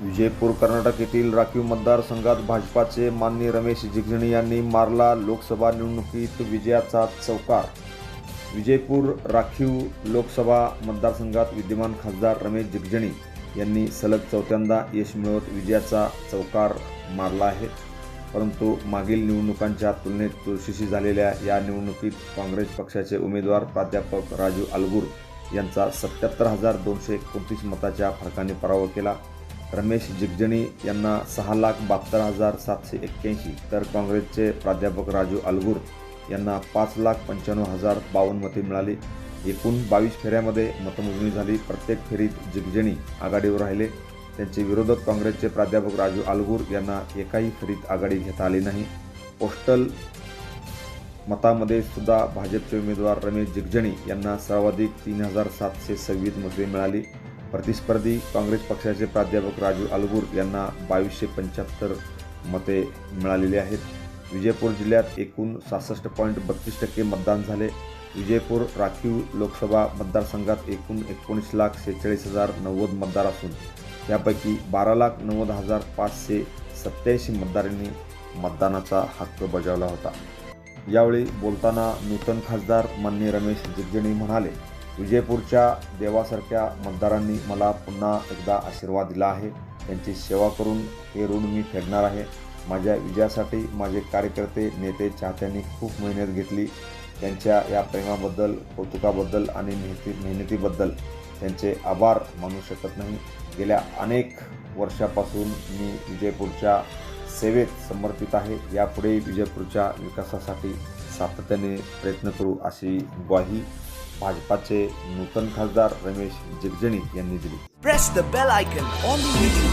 विजयपूर कर्नाटक येथील राखीव मतदारसंघात भाजपाचे माननीय रमेश जिगजणी यांनी मारला लोकसभा निवडणुकीत विजयाचा चौकार. विजयपूर राखीव लोकसभा मतदारसंघात विद्यमान खासदार रमेश जिगजणी यांनी सलग चौथ्यांदा यश मिळवत विजयाचा चौकार मारला आहे. परंतु मागील निवडणुकांच्या तुलनेत तुळशीशी झालेल्या या निवडणुकीत काँग्रेस पक्षाचे उमेदवार प्राध्यापक राजू अलगूर यांचा सत्याहत्तर हजार दोनशे एकोणतीस मताच्या फरकाने पराभव केला. रमेश जिगजणी यांना सहा लाख बहात्तर हजार सातशे एक्क्याऐंशी तर काँग्रेसचे प्राध्यापक राजू अलगूर यांना पाच लाख पंच्याण्णव हजार बावन्न मते मिळाली. एकूण बावीस फेऱ्यामध्ये मतमोजणी झाली. प्रत्येक फेरीत जिगजणी आघाडीवर राहिले. त्यांचे विरोधक काँग्रेसचे प्राध्यापक राजू अलगूर यांना एकाही फेरीत आघाडी घेता आली नाही. पोस्टल मतामध्ये सुद्धा भाजपचे उमेदवार रमेश जिगजणी यांना सर्वाधिक तीन हजार सातशे सव्वीस मते मिळाली. प्रतिस्पर्धी काँग्रेस पक्षाचे प्राध्यापक राजू अलगूर यांना बावीसशे पंच्याहत्तर मते मिळालेली आहेत. विजयपूर जिल्ह्यात एकूण सहासष्ट पॉईंट बत्तीस टक्के मतदान झाले. विजयपूर राखीव लोकसभा मतदारसंघात एकूण एकोणीस लाख शेहेचाळीस हजार नव्वद मतदार असून यापैकी बारा लाख नव्वद हजार पाचशे सत्याऐंशी मतदारांनी मतदानाचा हक्क बजावला होता. यावेळी बोलताना नूतन खासदार मान्य रमेश जिगजणी म्हणाले विजयपूरच्या देवासारख्या मतदारांनी मला पुन्हा एकदा आशीर्वाद दिला आहे. त्यांची सेवा करून हे ऋण मी फेडणार आहे. माझ्या विजयासाठी माझे कार्यकर्ते नेते चाहत्यांनी खूप मेहनत घेतली. त्यांच्या या प्रेमाबद्दल कौतुकाबद्दल आणि मेहनती मेहनतीबद्दल त्यांचे आभार मानू शकत नाही. गेल्या अनेक वर्षापासून मी विजयपूरच्या सेवेत समर्पित आहे. यापुढे विजयपूरच्या विकासासाठी सातत्याने प्रयत्न करू अशी ग्वाही भाजपाचे नूतन खासदार रमेश जिगजणी यांनी दिली. Press the bell icon on the